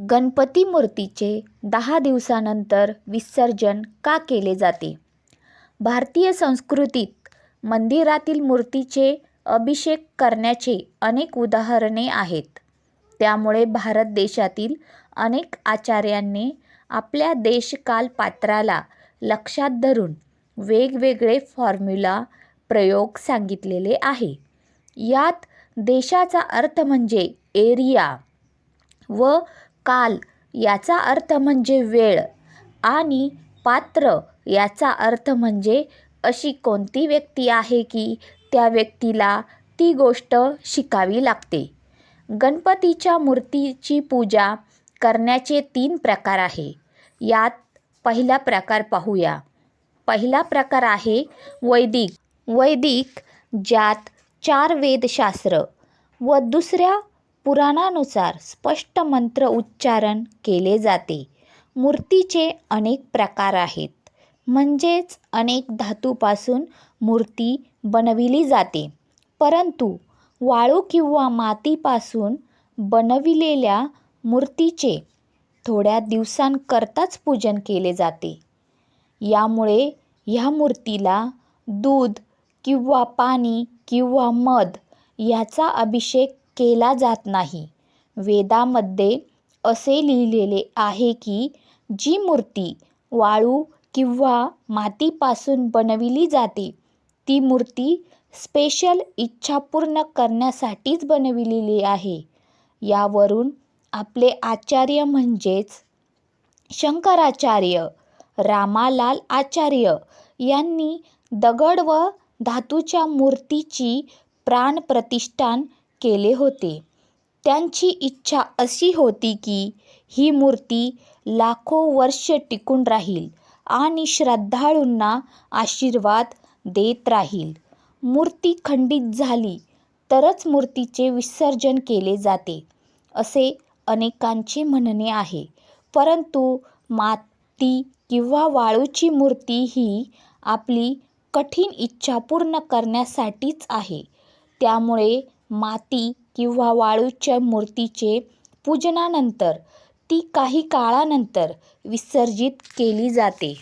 गणपती मूर्तीचे दहा दिवसानंतर विसर्जन का केले जाते? भारतीय संस्कृतीत मंदिरातील मूर्तीचे अभिषेक करण्याचे अनेक उदाहरणे आहेत. त्यामुळे भारत देशातील अनेक आचार्यांनी आपल्या देशकालपात्राला लक्षात धरून वेगवेगळे फॉर्म्युला प्रयोग सांगितलेले आहे. यात देशाचा अर्थ म्हणजे एरिया व काल याचा अर्थ म्हणजे वेळ आणि पात्र याचा अर्थ म्हणजे अशी कोणती व्यक्ती आहे की त्या व्यक्तीला ती गोष्ट शिकावी लागते. गणपतीच्या मूर्तीची पूजा करण्याचे तीन प्रकार आहे. यात पहिला प्रकार पाहूया. पहिला प्रकार आहे वैदिक. वैदिक ज्यात चार वेदशास्त्र व दुसऱ्या पुराणानुसार स्पष्ट मंत्र उच्चारण केले जाते. मूर्तीचे अनेक प्रकार आहेत. म्हणजेच अनेक धातूपासून मूर्ती बनविली जाते. परंतु वाळू किंवा मातीपासून बनविलेल्या मूर्तीचे थोड्या दिवसांकरताच पूजन केले जाते. यामुळे ह्या मूर्तीला दूध किंवा पाणी किंवा मध याचा अभिषेक केला जात नाही. वेदामध्ये असे लिहिलेले आहे की जी मूर्ती वाळू किंवा मातीपासून बनविली जाते ती मूर्ती स्पेशल इच्छा पूर्ण करण्यासाठीच बनविलेली आहे. यावरून आपले आचार्य म्हणजेच शंकराचार्य रामालाल आचार्य यांनी दगड व धातूच्या मूर्तीची प्राणप्रतिष्ठान केले होते. त्यांची इच्छा अशी होती की ही मूर्ती लाखो वर्ष टिकून राहील आणि श्रद्धाळूंना आशीर्वाद देत राहील. मूर्ती खंडित झाली तरच मूर्तीचे विसर्जन केले जाते असे अनेकांचे म्हणणे आहे. परंतु माती किंवा वाळूची मूर्ती ही आपली कठीण इच्छा पूर्ण करण्यासाठीच आहे. त्यामुळे माती किंवा वाळूच्या मूर्तीचे पूजनानंतर ती काही काळानंतर विसर्जित केली जाते.